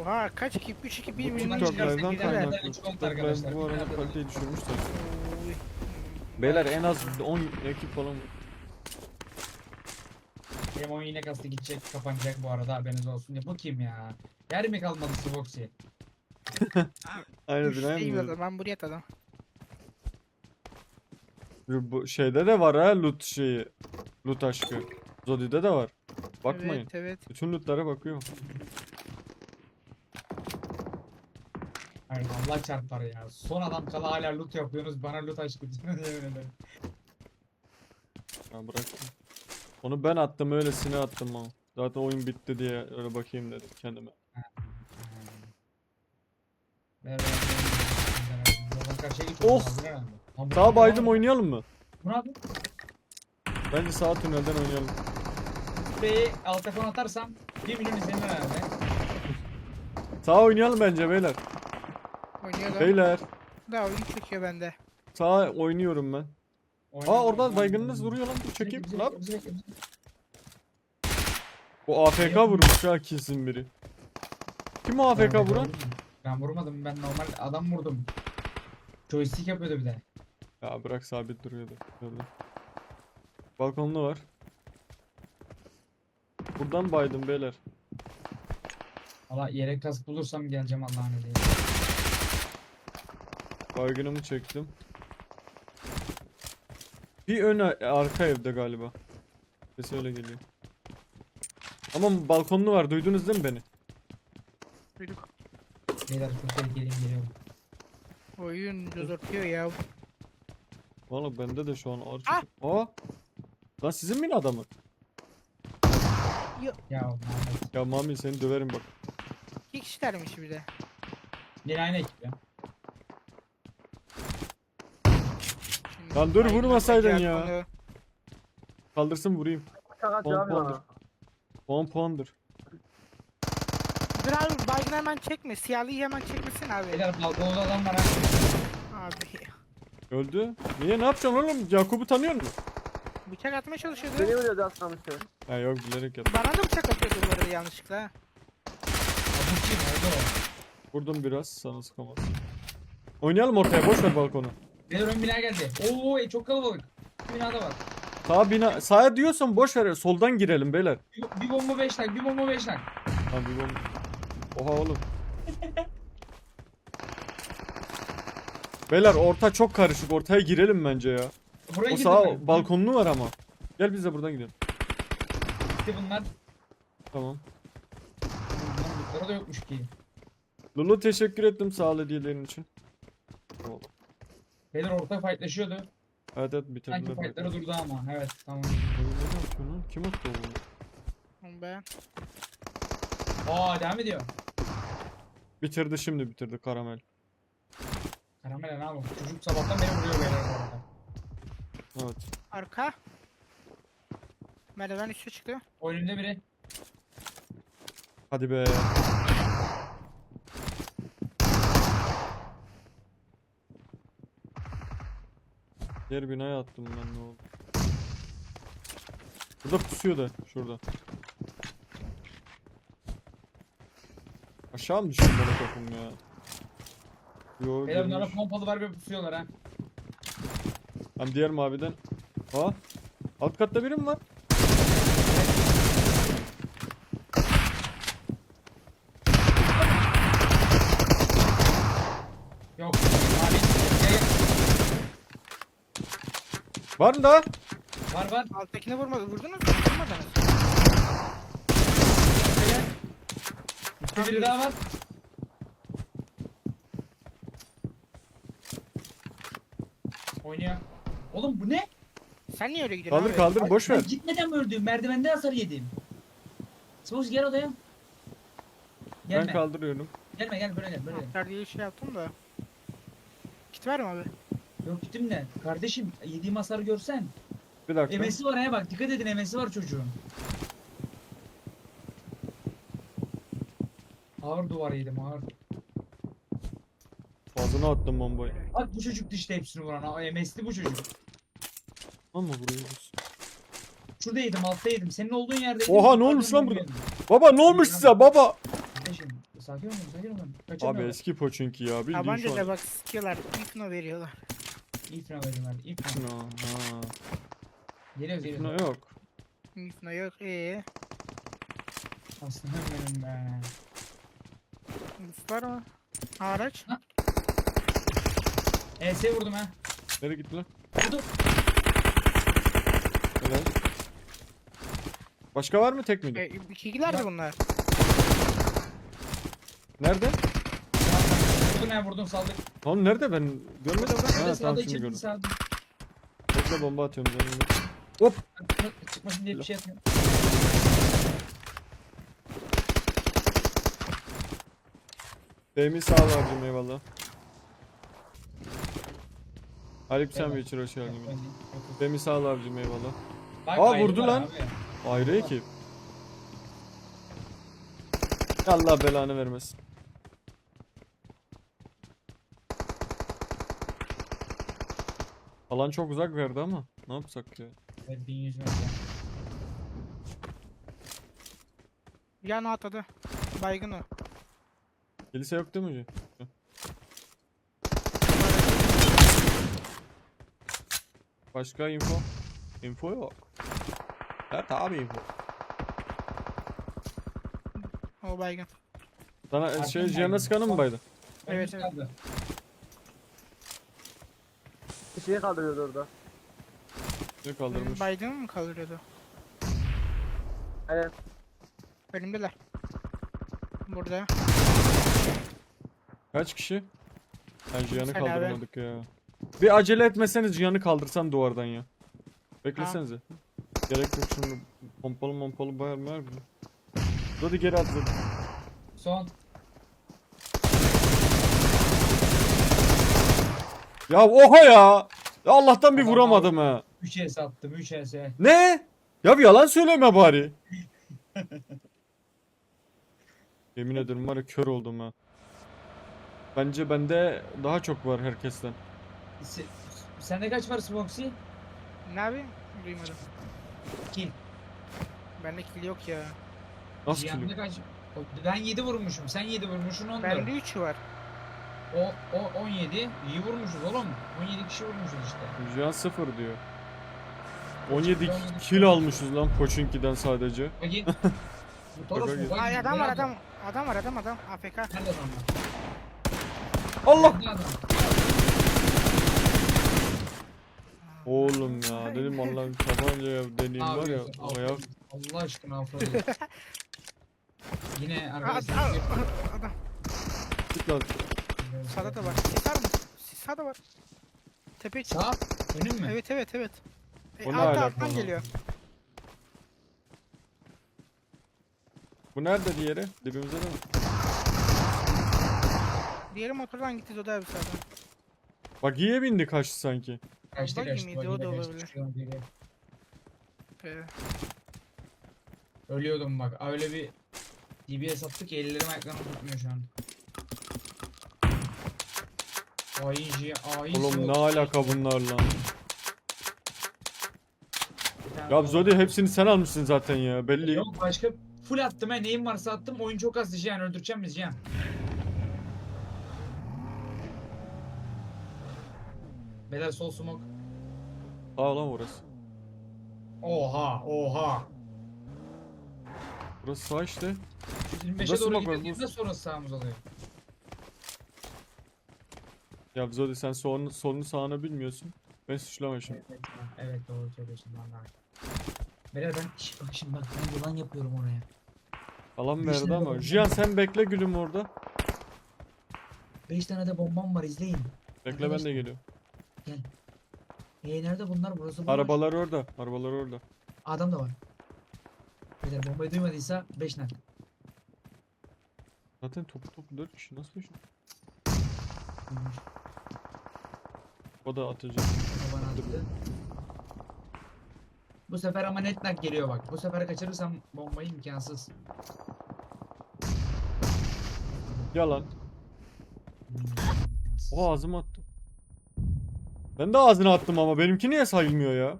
Oha kaç ekip? 3 ekip 1 Bu milyon TikTok'lardan çıkarsa gider. kaynaklı. Nereden çıktı TikTok ben arkadaşlar? bu arada kaliteyi düşürmüşler. Oy. Beyler en az 10 ekip falan. Benim oyun yine kastı gidecek kapanacak bu arada haberiniz olsun diye. Bu kim ya? Yer mi kalmadı Svoxy? Aynen Üçteyim bilen zaten ben buraya atadım. Bu şeyde de var ha loot şeyi. Loot aşkı. Zodi'de de var. Bakmayın. Evet evet. Bütün lootlara bakıyorum. Hayır Allah çarpar ya. Son adam kala hala loot yapıyorsunuz bana loot aşkı. Ha bıraktım. Onu ben attım öylesine attım ama. Zaten oyun bitti diye öyle bakayım dedim kendime. Bu Sağ baydım oynayalım mı? Abi? Bence sağ tünelden oynayalım. Burayı alt telefon atarsam 1 milyon izlenir herhalde. Sağ oynayalım bence beyler. Oynayalım. Beyler. Daha oyun çekiyor bende. Sağ oynuyorum ben. Aa orada oynayalım. baygınınız vuruyor lan. Bizi çekeyim bekle, lan. bizi bekle, bizi bekle. Bu AFK vurmuş ha kesin biri. Kim o AFK Ben vuran? vurmadım. Ben vurmadım ben normal adam vurdum. Joystick yapıyordu bir de. Ya bırak sabit duruyordu. Gördüm. Balkonlu var. Buradan baydım beyler. Valla yere kask bulursam geleceğim Allah'ın izniyle. Baygınımı çektim. Bir ön arka evde galiba. Sesi öyle geliyor. Ama balkonlu var. Duydunuz değil mi beni? Duyduk. Beyler çok tehlikeliyim geliyorum. Oyun cozortuyor ya. Valla bende de şu an ağır Ah! Aa! Lan sizin mi adamı? Ya Muhammed. Ya Mami seni döverim bak. İki kişilermiş bir de. Yine aynı ekip ya. Lan dur, vurmasaydın ya. Kaldırsın vurayım. Sakat 10 ya abi puandır. bana. 10 puandır. Dur abi baygın hemen çekme. Siyahlıyı hemen çekmesin abi. Beyler balkonda adam var ha. Abi. Öldü. Niye ne yapacaksın oğlum? Yakup'u tanıyor musun? Bıçak atmaya çalışıyordu. Beni vuruyordu aslında işte. Ha yok bilerek yaptım. Bana da bıçak atıyordu bu arada yanlışlıkla. ha. Kim? Orada o. Vurdum biraz sana sıkamaz. Oynayalım ortaya boş ver balkonu. Beyler ön bina geldi. Oo e, çok kalabalık. Bir binada var. Sağ bina sağa diyorsan boş ver soldan girelim beyler. Bir, bir bomba 5 tak, bir bomba 5 tak. Lan bir bomba. Oha oğlum. Beyler orta çok karışık. Ortaya girelim bence ya. Buraya O girdim sağ ben. balkonlu var ama. Gel biz de buradan gidelim. Gitti bunlar. Tamam. Da yokmuş ki. Lulu teşekkür ettim sağ ol hediyelerin için. Beyler orta fightlaşıyordu. Evet evet Sanki bitirdiler. fightları durdu ama. Evet tamam. Ne yapıyor lan? Kim attı onu? Oğlum be. Aa devam ediyor. Bitirdi şimdi bitirdi karamel. Karamela ne yapalım? Çocuk sabahtan beri vuruyor beyler bu arada. Evet. Arka. Merdiven üstü çıktı. Önümde biri. Hadi be. Diğer binaya attım ben ne oldu? Burada pusuyor da şurada. Aşağı mı düştü böyle takım ya? Yo Beyler bunlara girmiş. pompalı var ve pusuyorlar ha. Hem diğer maviden. Ha? Alt katta biri mi var? Yok. Abi. gel, gel. Var mı daha? Var var. Alttakini vurmadı. Vurdunuz mu? Vurmadınız. Bir biri daha var. Oynuyor. Oğlum bu ne? Sen niye öyle gidiyorsun Kaldır abi? kaldır boş ver. Ben gitmeden mi öldüm? Merdivende hasar yedim. Smosh gel odaya. Gelme. Ben kaldırıyorum. Gelme gel böyle gel böyle gel. Anahtar diye şey yaptım da. Kit var mı abi? Yok gittim de. Kardeşim yediğim hasarı görsen. Bir dakika. Emesi var ha bak dikkat edin emesi var çocuğun. Ağır duvar yedim ağır. Ağzına attım bombayı. Bak bu çocuk işte hepsini vuran. Aa, MS'li bu çocuk. Ama vuruyoruz. Şurada yedim altta yedim. Senin olduğun yerde yedim. Oha, ne yukarıdan olmuş lan yedim. burada? Baba ne olmuş size baba? Kardeşim Sakin olun sakin olun. Abi Kaçamıyorlar. eski poçinki ya. Bildiğin şu Tabanca da an. bak sıkıyorlar. İfno veriyorlar. İfna veriyorlar. İfna. No, ha. Geliyoruz No, geliyoruz. yok. İfno yok. Ee, Aslanım benim be. Rus var mı? Araç. ES E, vurdum ha. Nereye gitti lan? Vurdum. Helal. Başka var mı tek miydi? E, ikilerdi bunlar. Nerede? Vurdum vurdum saldık. Oğlum nerede ben görmedim. Ha tamam sağda şimdi içeride gördüm. Bekle bomba atıyorum canım. Hop. Çıkmasın diye bir şey yapmıyorum. Beymi sağ ol abicim eyvallah. Aleyküm sen Eyvallah. bir içeri hoş geldin. Yok. Beymi sağ ol abicim eyvallah. Bak, Aa, ayrı vurdu var lan. abi. Ayrı ekip. Allah belanı vermesin. Alan çok uzak verdi ama ne yapsak ya? Evet, 1100 metre. Yan atladı. Baygın o. Kilise yok değil mi? hocam? Başka info? Info yok. Evet abi info. O baygın. Sana şey. Cihan'a sıkanı mı baydı? Evet. Bir şey kaldırıyordu orada. Ne kaldırmış? Baygın mı kaldırıyordu? Evet. Önümdeler. Burada. Kaç kişi? Ha Cihan'ı Sen abi. kaldırmadık ya. Bir acele etmeseniz Cihan'ı kaldırsan duvardan ya. Beklesenize. Gerek yok şimdi pompalı pompalı bayar mı var Hadi geri at. Son. Ya oha ya! Ya Allah'tan bir Adam vuramadım ha. 3 ES attım 3 ES. Ne? Ya bir yalan söyleme bari. Yemin ederim var ya kör oldum ha. Bence bende daha çok var herkesten. Se- Sende kaç var Smoxy? Ne abi? Duymadım. Kill. Bende kill yok ya. Nasıl Cihan'da kilo? kaç? Ben 7 vurmuşum. Sen 7 vurmuşsun 14. Bende 3 var. O, o 17. İyi vurmuşuz oğlum. 17 kişi vurmuşuz işte. Cihan 0 diyor. 17 kill almışız lan Poçinki'den sadece. Bagi. Bu Toros mu? Ay adam var adam. Adam var adam adam. AFK. Nerede adamlar? Allah! Nerede adam? Oğlum ya dedim Allah'ım tabancaya deneyim Ne var ya yapıyorsun? ayak. Aferin. Allah aşkına aferin. Yine Ad- arkadaşlar. ad- Adam. Git lan. Sağda da var. Var mı? Sağda var. Tepe çık. Sağ. Önüm mü? Evet evet evet. E, O ne alt alaka alttan geliyor. Bu nerede diğeri? Dibimizde de mi? Diğeri motordan gitti Zoda abi sağdan. Bak iyiye bindi kaçtı sanki. Kaçtı kaçtı. miydi? O da de kaçtı. olabilir. Ee, Ölüyordum bak. Öyle bir DBS attık ki ellerim ayaklarım tutmuyor şu an. Ayıcı, ayıcı. Oğlum ne alaka bunlarla? Bir tane Ya Zodi hepsini sen almışsın zaten ya belli. Yok başka full attım ha neyim varsa attım oyun çok az Cihan öldüreceğim biz Cihan. Beyler sol smoke. Sağ lan orası. Oha oha. Burası sağ işte. 125'e Burada doğru smoke var, gidiyoruz sonra sağımız oluyor. Ya Zodi sen solunu, solunu sağını bilmiyorsun. Ben suçlama şimdi. Evet, evet doğru söylüyorsun vallahi. Beyler ben Şş, bak şimdi bak ben yılan yapıyorum oraya. Alan verdi ama. Cihan sen bekle gülüm orada. 5 tane de bombam var izleyin. Bekle ben de Arkadaşlar. geliyorum. E nerede bunlar burası bomboş. Arabalar orada. Arabalar orada. Adam da var. Beyler bombayı duymadıysa 5 nak. Zaten topu topu 4 kişi nasıl beş? Duymuş. O da atacak. O bana attı. Bu sefer ama net nak geliyor bak. Bu sefer kaçırırsam bombayı imkansız. Yalan. O ağzıma attı. Ben de ağzına attım ama benimki niye sayılmıyor ya?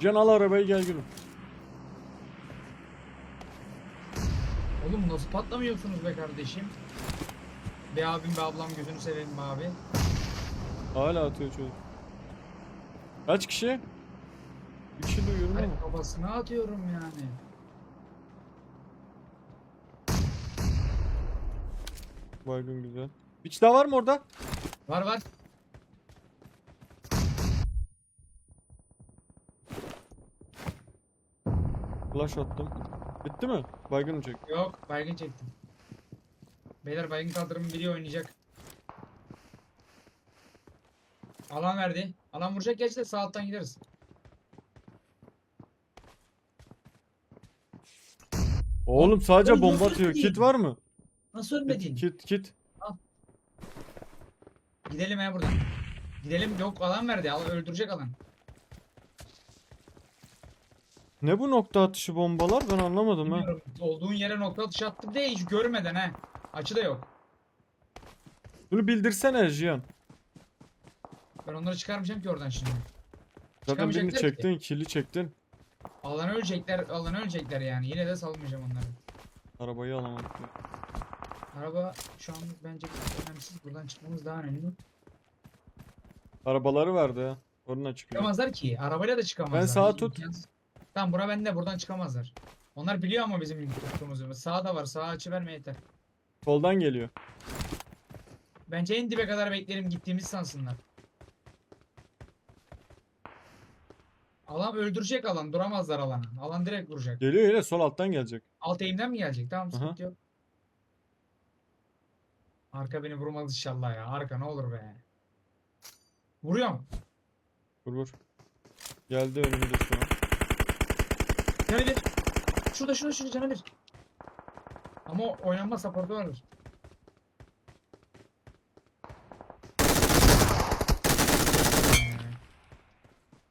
Can al arabayı gel gülüm. Oğlum nasıl patlamıyorsunuz be kardeşim? Be abim be ablam gözünü seveyim be abi. Hala atıyor çocuk. Kaç kişi? Bir kişi duyuyorum ama. kafasına atıyorum yani. Baygın güzel. Hiç daha var mı orada? Var var. Flash attım. Bitti mi? Baygın çek. Yok baygın çektim. Beyler baygın kaldırımı biri oynayacak. Alan verdi. Alan vuracak gerçi de sağ alttan gideriz. Oğlum sadece Oğlum bomba nasıl atıyor. Kit var mı? Nasıl ölmedin? Kit kit. Gidelim ya buradan. Gidelim yok alan verdi. Al, öldürecek alan. Ne bu nokta atışı bombalar? Ben anlamadım ha. Bilmiyorum. Olduğun yere nokta atışı attım de hiç görmeden ha. Açı da yok. Bunu bildirsene Jiyan. Ben onları çıkarmayacağım ki oradan şimdi. Zaten birini Çıkamayacaklar çektin, kili çektin. Alanı ölecekler, alanı ölecekler yani. Yine de salmayacağım onları. Arabayı alamadık. ya. Araba şu an bence önemsiz. Buradan çıkmamız daha önemli. Arabaları verdi ha. Oradan çıkıyor. Çıkamazlar ki. Arabayla da çıkamazlar. Ben sağa tut. imkansız. Tamam bura bende. Buradan çıkamazlar. Onlar biliyor ama bizim tuttuğumuzu. Sağ da var. Sağ açı verme yeter. Soldan geliyor. Bence en dibe kadar beklerim gittiğimiz sansınlar. Alan öldürecek alan. Duramazlar alana. Alan direkt vuracak. Geliyor yine sol alttan gelecek. Alt eğimden mi gelecek? Tamam sıkıntı yok. Arka beni vurmaz inşallah ya. Arka ne olur be. Vuruyorum. Vur vur. Geldi önümde şu an. Canı bir. Şurada şurada şurada canı bir. Ama oynanma supportu vardır.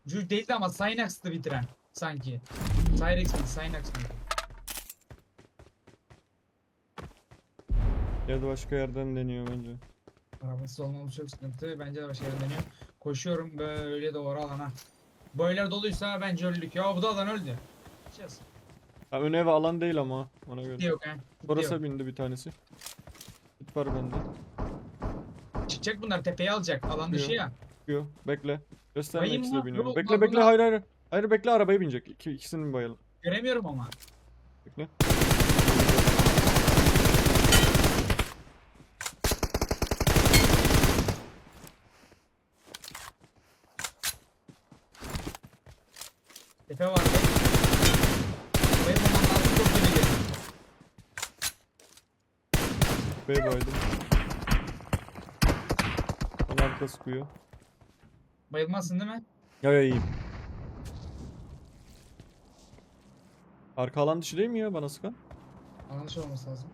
Jules değildi ama Synax'tı bitiren sanki. Cyrex miydi? Synax mıydı? Ya da başka yerden deniyor bence. Arabasız olmamız çok sıkıntı. Bence de başka yerden dönüyor. Koşuyorum böyle doğru alana. Boylar doluysa bence öldük. Ya bu da alan öldü. Gideceğiz. Ha, ön ev alan değil ama ona göre. Yok ha. Yok. bindi bir tanesi. Git var bende. Çıkacak bunlar tepeye alacak. Alan dışı ya. Çıkıyor. Bekle. Gösterme Bayım. Yok, Bekle bak bekle bunlar- hayır hayır. Hayır bekle arabaya binecek. İki, ikisini mi bayalım? Göremiyorum ama. Bekle. Tepe var. Benim ondan lazım çok geri geliyor. Bey baydım. Bana arka sıkıyor. Bayılmazsın değil mi? Ya ya iyiyim. Arka alan dışı değil mi ya bana sıkan? Alan dışı olması lazım.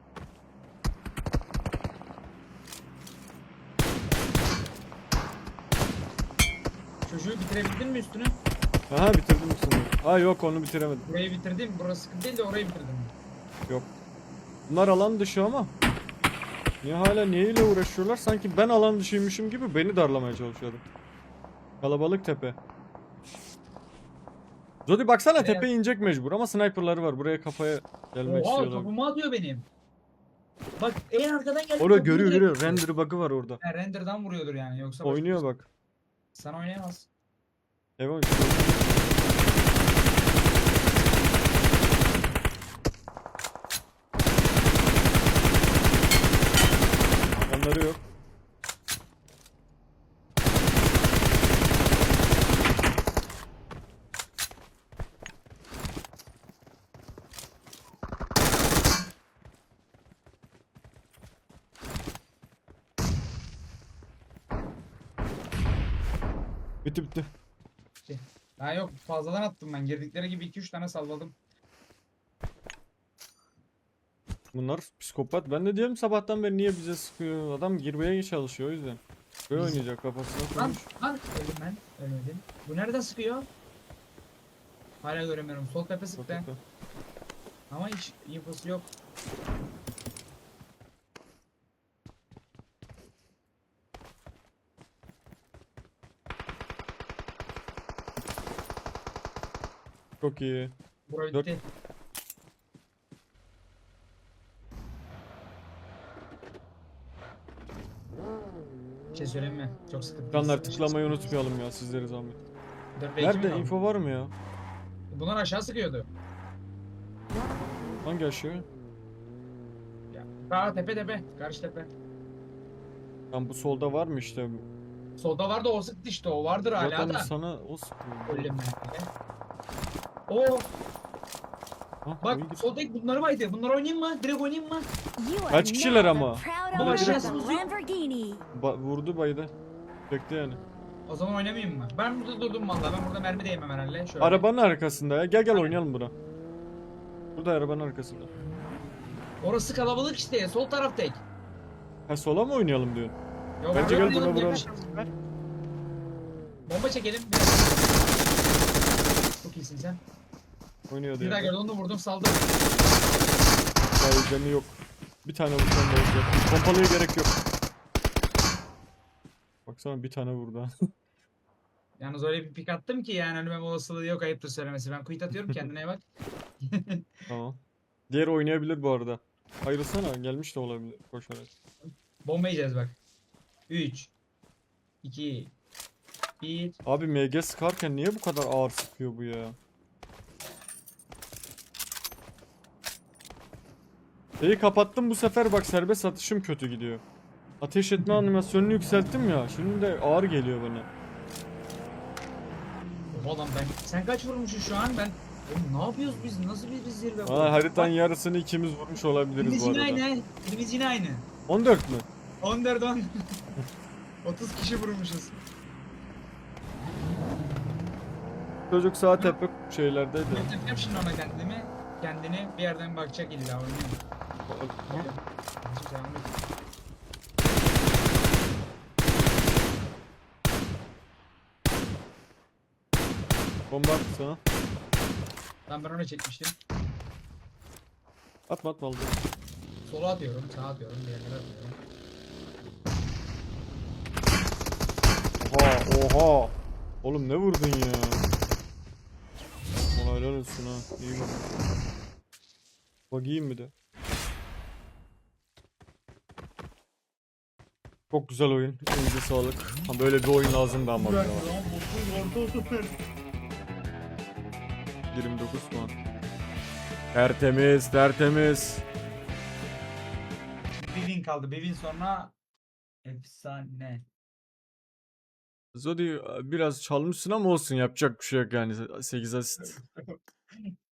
Çocuğu bitirebildin mi üstünü? Aha bitirdim ikisini. Ha yok onu bitiremedim. Burayı bitirdim. Burası sıkıntı değil de orayı bitirdim. Yok. Bunlar alan dışı ama. Niye hala neyle uğraşıyorlar? Sanki ben alan dışıymışım gibi beni darlamaya çalışıyorlar. Kalabalık tepe. Zodi baksana Nereye? tepeye inecek mecbur ama sniperları var. Buraya kafaya gelmek Oha istiyorlar. topumu atıyor benim. Bak en arkadan geldi. Orada görüyor görüyor. Render bug'ı var orada. Ha, render'dan vuruyordur yani yoksa başka Oynuyor bir- şey bak. Sen oynayamaz. Evet. Onları yok. Bitti bitti. Ha yok fazladan attım ben. Girdikleri gibi 2-3 tane salladım. Bunlar psikopat. Ben de diyorum sabahtan beri niye bize sıkıyor. Adam girmeye çalışıyor o yüzden. Böyle oynayacak kafasına Lan koymuş. lan öldüm ben. Ölmedim. Bu nereden sıkıyor? Hala göremiyorum. Sol tepe sıktı. Sokakta. Ama hiç infosu yok. Çok iyi. Bura Dört- bitti. Bir şey söyleyeyim mi? Çok sıkıntı. Canlar tıklamayı unutmayalım ya sizlere zahmet. Nerede info var mı ya? Bunlar aşağı sıkıyordu. Hangi aşağı? Ya. Aa tepe tepe. Karşı tepe. Lan bu solda var mı işte? Solda vardı o sıktı işte o vardır hala Zaten da. sana o sıkıyor. Öyle mi? Oo Bak iyi gitti. soldaki bunları baydı. Bunları oynayayım mı? Direkt oynayayım mı? Kaç kişiler ama? Baba şansımız yok. Ba- vurdu baydı. Bekle yani. O zaman oynamayayım mı? Ben burada durdum vallahi. Ben burada mermi değmem herhalde. Şöyle. Arabanın arkasında ya. Gel gel oynayalım buna. Burada arabanın arkasında. Orası kalabalık işte. Sol taraf tek. Ha sola mı oynayalım diyorsun? Yo, Bence gel buna vuralım. Bomba çekelim. Çok iyisin sen. Oynuyordu Bir daha ya. gördüm onu vurdum saldım. Ya canı yok. Bir tane vursan da olacak. Pompalıya gerek yok. Baksana bir tane vurdu. Yalnız öyle bir pik attım ki yani ölmem olasılığı yok ayıptır söylemesi. Ben quit atıyorum kendine bak. tamam. Diğer oynayabilir bu arada. Ayrılsana gelmiş de olabilir koşarak. Bomba yiyeceğiz bak. 3 2 1 Abi MG sıkarken niye bu kadar ağır sıkıyor bu ya? Şeyi kapattım bu sefer bak serbest atışım kötü gidiyor. Ateş etme animasyonunu yükselttim ya. Şimdi de ağır geliyor bana. Lan ben. Sen kaç vurmuşsun şu an? Ben Oğlum ne yapıyoruz biz? Nasıl bir zirve bu? Aa, haritanın yarısını ikimiz vurmuş olabiliriz Birimiz bu yine arada. aynı. Birimiz yine aynı. 14 mü? 14 10. 30 kişi vurmuşuz. Çocuk sağ tepe şeylerdeydi. Yapacağım şimdi ona kendimi. Kendini bir yerden bakacak illa oynayayım. Bomba attı sana. Ben ben ona çekmiştim. Atma atma aldı. Sola atıyorum, sağa atıyorum, bir yerlere atıyorum. Oha oha. Oğlum ne vurdun ya? Ona helal olsun ha. İyi vurdun. Bakayım bir de. Çok güzel oyun. Elinize sağlık. Ha, böyle bir oyun lazımdı ama. bize. 29 puan. Tertemiz, tertemiz. Bir win kaldı. Bir win sonra efsane. Zodi biraz çalmışsın ama olsun yapacak bir şey yok yani 8 asist.